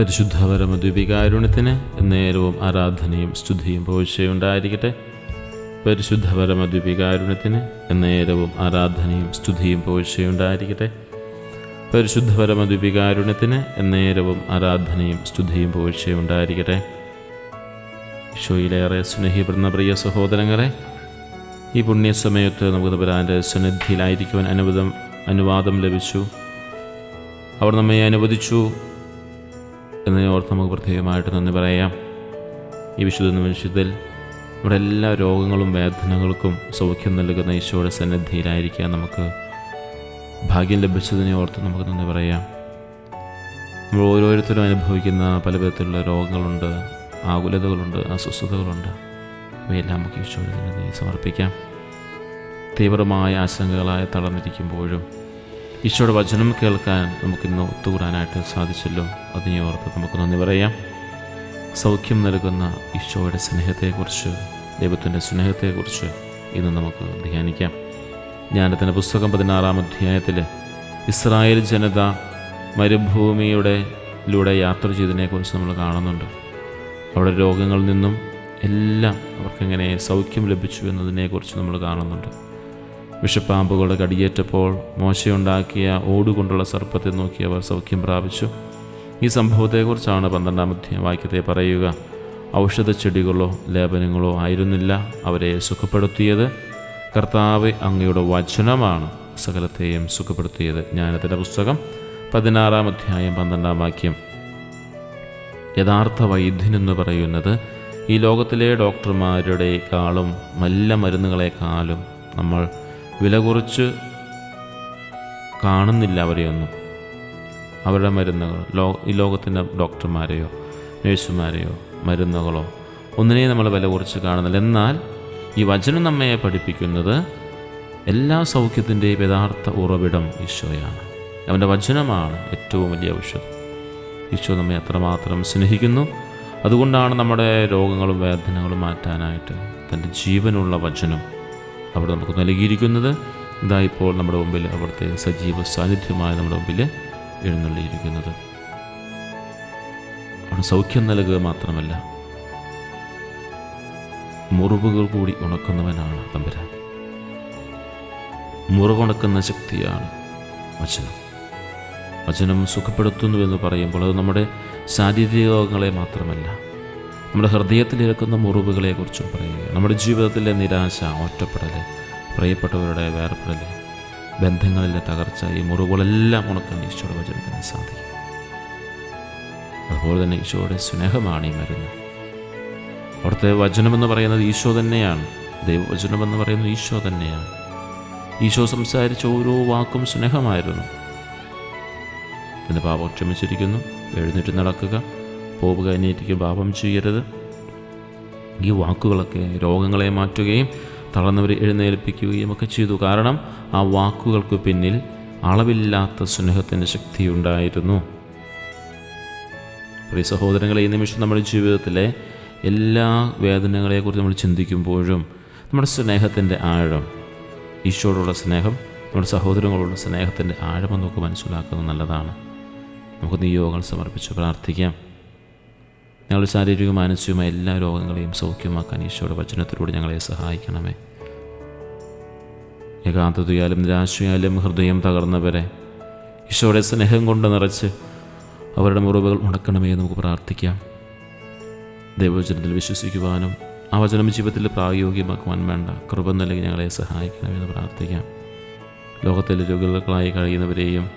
പരിശുദ്ധ പരമദ്വീപികാരുണ്യത്തിന് നേരവും ആരാധനയും സ്തുതിയും പോഴ്ചയുണ്ടായിരിക്കട്ടെ. പരിശുദ്ധ പരമദ്വീപികാരുണ്യത്തിന് നേരവും ആരാധനയും സ്തുതിയും പോഴ്ചയുണ്ടായിരിക്കട്ടെ. പരിശുദ്ധ പരമദ്വീപികാരുണ്യത്തിന് നേരവും ആരാധനയും സ്തുതിയും പോഴ്ചയുണ്ടായിരിക്കട്ടെ. ഈശോയിലേറെ സ്നേഹിപ്പെടുന്ന പ്രിയ സഹോദരങ്ങളെ ഈ പുണ്യസമയത്ത് നമുക്ക് തമ്പുരാന്റെ സന്നിധിയിലായിരിക്കുവാൻ അനുവദം അനുവാദം ലഭിച്ചു. അവർ നമ്മെ അനുവദിച്ചു എന്നതിനെ ഓർത്ത് നമുക്ക് പ്രത്യേകമായിട്ട് നന്ദി പറയാം. ഈ വിശുദ്ധ നിമിഷത്തിൽ നമ്മുടെ എല്ലാ രോഗങ്ങളും വേദനകൾക്കും സൗഖ്യം നൽകുന്ന ഈശോയുടെ സന്നിധിയിലായിരിക്കാൻ നമുക്ക് ഭാഗ്യം ലഭിച്ചതിനെ ഓർത്ത് നമുക്ക് നന്ദി പറയാം. നമ്മൾ ഓരോരുത്തരും അനുഭവിക്കുന്ന പല വിധത്തിലുള്ള രോഗങ്ങളുണ്ട് ആകുലതകളുണ്ട് അസ്വസ്ഥതകളുണ്ട്. അവയെല്ലാം നമുക്ക് ഈശോയുടെ സന്നിധിയിൽ സമർപ്പിക്കാം. തീവ്രമായ ആശങ്കകളായി തളർന്നിരിക്കുമ്പോഴും ഈശോയുടെ വചനം കേൾക്കാൻ നമുക്കിന്ന് ഒത്തുകൂടാനായിട്ട് സാധിച്ചല്ലോ. അതിനെ ഓർത്ത് നമുക്ക് നന്ദി പറയാം. സൗഖ്യം നൽകുന്ന ഈശോയുടെ സ്നേഹത്തെക്കുറിച്ച് ദൈവത്തിന്റെ സ്നേഹത്തെക്കുറിച്ച് ഇന്ന് നമുക്ക് ധ്യാനിക്കാം. ജ്ഞാനത്തിന്റെ പുസ്തകം പതിനാറാം അധ്യായത്തിൽ ഇസ്രായേൽ ജനത മരുഭൂമിയുടെ ലൂടെ യാത്ര ചെയ്തതിനെക്കുറിച്ച് നമ്മൾ കാണുന്നുണ്ട്. അവിടെ രോഗങ്ങളിൽ നിന്നും എല്ലാം അവർക്കെങ്ങനെ സൗഖ്യം ലഭിച്ചു എന്നതിനെക്കുറിച്ച് നമ്മൾ കാണുന്നുണ്ട്. വിഷപ്പാമ്പുകളുടെ കടിയേറ്റപ്പോൾ മോശയുണ്ടാക്കിയ ഓടുകൊണ്ടുള്ള സർപ്പത്തെ നോക്കി അവർ സൗഖ്യം പ്രാപിച്ചു. ഈ സംഭവത്തെക്കുറിച്ചാണ് പന്ത്രണ്ടാം അധ്യായ വാക്യത്തെ പറയുക. ഔഷധ ചെടികളോ ലേപനങ്ങളോ ആയിരുന്നില്ല അവരെ സുഖപ്പെടുത്തിയത്. കർത്താവ് അങ്ങയുടെ വചനമാണ് സകലത്തെയും സുഖപ്പെടുത്തിയത്. ജ്ഞാനത്തിന്റെ പുസ്തകം പതിനാറാം അധ്യായം പന്ത്രണ്ടാം വാക്യം. യഥാർത്ഥ വൈദ്യനെന്ന് പറയുന്നത് ഈ ലോകത്തിലെ ഡോക്ടർമാരുടെക്കാളും നല്ല മരുന്നുകളെക്കാളും നമ്മൾ വില കുറച്ച് കാണുന്നില്ല അവരെയൊന്നും. അവരുടെ മരുന്നുകൾ ലോ ഈ ലോകത്തിന്റെ ഡോക്ടർമാരെയോ നേഴ്സുമാരെയോ മരുന്നുകളോ ഒന്നിനെയും നമ്മൾ വില കുറച്ച് കാണുന്നില്ല. എന്നാൽ ഈ വചനം നമ്മെ പഠിപ്പിക്കുന്നത് എല്ലാ സൗഖ്യത്തിന്റെയും യഥാർത്ഥ ഉറവിടം ഈശോയാണ്. അവന്റെ വചനമാണ് ഏറ്റവും വലിയ ഔഷധം. ഈശോ നമ്മെ അത്രമാത്രം സ്നേഹിക്കുന്നു. അതുകൊണ്ടാണ് നമ്മുടെ രോഗങ്ങളും വേദനകളും മാറ്റാനായിട്ട് തന്റെ ജീവനുള്ള വചനം അവിടെ നമുക്ക് നൽകിയിരിക്കുന്നത്. ഇതാ ഇപ്പോൾ നമ്മുടെ മുമ്പിൽ അവിടുത്തെ സജീവ സാന്നിധ്യമായി നമ്മുടെ മുമ്പിൽ എഴുന്നള്ളിയിരിക്കുന്നത്. അവിടെ സൗഖ്യം നൽകുക മാത്രമല്ല മുറിവുകൾ കൂടി ഉണക്കുന്നവനാണ് തമ്പുരാൻ. മുറിവുണക്കുന്ന ശക്തിയാണ് വചനം. വചനം സുഖപ്പെടുത്തുന്നു എന്ന് പറയുമ്പോൾ അത് നമ്മുടെ ശാരീരിക രോഗങ്ങളെ മാത്രമല്ല നമ്മുടെ ഹൃദയത്തിലിരിക്കുന്ന മുറിവുകളെക്കുറിച്ചും പറയുക. നമ്മുടെ ജീവിതത്തിലെ നിരാശ ഒറ്റപ്പെടൽ പ്രിയപ്പെട്ടവരുടെ വേർപ്പെടൽ ബന്ധങ്ങളിലെ തകർച്ച ഈ മുറിവുകളെല്ലാം ഉണക്കാൻ ഈശോയുടെ വചനത്തിന് സാധിക്കും. അതുപോലെ തന്നെ ഈശോയുടെ സ്നേഹമാണ് ഈ മരുന്ന്. അവിടുത്തെ വചനമെന്ന് പറയുന്നത് ഈശോ തന്നെയാണ്. ദൈവവചനമെന്ന് പറയുന്നത് ഈശോ തന്നെയാണ്. ഈശോ സംസാരിച്ച ഓരോ വാക്കും സ്നേഹമായിരുന്നു. പിന്നെ പാപം ക്ഷമിച്ചിരിക്കുന്നു. എഴുന്നേറ്റ് നടക്കുക. പോവുക എണീറ്റിക്ക് പാപം ചെയ്യരുത്. ഈ വാക്കുകളൊക്കെ രോഗങ്ങളെ മാറ്റുകയും തളർന്നവരെ എഴുന്നേൽപ്പിക്കുകയും ഒക്കെ ചെയ്തു. കാരണം ആ വാക്കുകൾക്ക് പിന്നിൽ അളവില്ലാത്ത സ്നേഹത്തിന്റെ ശക്തിയുണ്ടായിരുന്നു പ്രിയ സഹോദരങ്ങളെ ഈ നിമിഷം നമ്മുടെ ജീവിതത്തിലെ എല്ലാ വേദനകളെക്കുറിച്ച് നമ്മൾ ചിന്തിക്കുമ്പോഴും നമ്മുടെ സ്നേഹത്തിന്റെ ആഴം ഈശോയോടുള്ള സ്നേഹം നമ്മുടെ സഹോദരങ്ങളോടുള്ള സ്നേഹത്തിന്റെ ആഴം നമുക്ക് മനസ്സിലാക്കുന്നത് നല്ലതാണ്. നമുക്ക് നിയോഗങ്ങൾ സമർപ്പിച്ച് പ്രാർത്ഥിക്കാം. ഞങ്ങളുടെ ശാരീരികവും മാനസികവുമായ എല്ലാ രോഗങ്ങളെയും സൗഖ്യമാക്കാൻ ഈശോയുടെ വചനത്തിലൂടെ ഞങ്ങളെ സഹായിക്കണമേ. ഏകാന്തതയാലും നിരാശയാലും ഹൃദയം തകർന്നവരെ ഈശോയുടെ സ്നേഹം കൊണ്ട് നിറച്ച് അവരുടെ മുറിവുകൾ ഉണക്കണമേ നമുക്ക് പ്രാർത്ഥിക്കാം. ദൈവവചനത്തിൽ വിശ്വസിക്കുവാനും ആ വചനം ജീവിതത്തിൽ പ്രായോഗികമാക്കുവാൻ വേണ്ട കൃപ നൽകി ഞങ്ങളെ സഹായിക്കണമെന്ന് പ്രാർത്ഥിക്കാം. ലോകത്തിലെ രോഗികളായി കഴിയുന്നവരെയും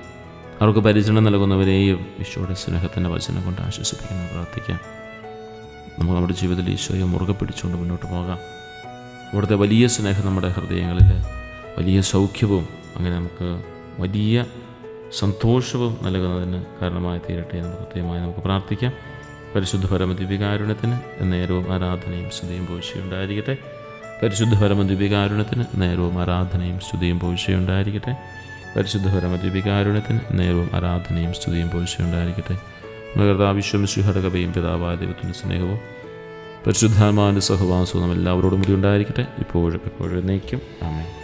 അവർക്ക് പരിചരണം നൽകുന്നവരെയും ഈശോയുടെ സ്നേഹത്തിന്റെ വചനം കൊണ്ട് ആശ്വസിപ്പിക്കുന്നു പ്രാർത്ഥിക്കാം. നമുക്ക് നമ്മുടെ ജീവിതത്തിൽ ഈശോയെ മുറുകെ പിടിച്ചുകൊണ്ട് മുന്നോട്ട് പോകാം. ഇവിടുത്തെ വലിയ സ്നേഹം നമ്മുടെ ഹൃദയങ്ങളിൽ വലിയ സൗഖ്യവും അങ്ങനെ നമുക്ക് വലിയ സന്തോഷവും നൽകുന്നതിന് കാരണമായി തീരട്ടെ എന്ന് കൃത്യമായി നമുക്ക് പ്രാർത്ഥിക്കാം. പരിശുദ്ധ പരമദിവികാരുണ്യത്തിന് നേരവും ആരാധനയും സ്തുതിയും പോഴ്ചയുണ്ടായിരിക്കട്ടെ പരിശുദ്ധ പരമദിവികാരുണ്യത്തിന് നേരവും ആരാധനയും സ്തുതിയും പോഴ്ചയുണ്ടായിരിക്കട്ടെ പരിശുദ്ധ പരമദിവികാരുണ്യത്തിന് നേരവും ആരാധനയും സ്തുതിയും പോഴ്ചയുണ്ടായിരിക്കട്ടെ കർത്താവിശ്വമിശുഹടകവയും പിതാവായ ദൈവത്തിന്റെ സ്നേഹവും പരിശുദ്ധാത്മാവിന്റെ സഹവാസവും നമ്മൾ എല്ലാവരോടും കൂടി ഉണ്ടായിരിക്കട്ടെ. ഇപ്പോഴും എപ്പോഴും എന്നേക്കും. ആമേ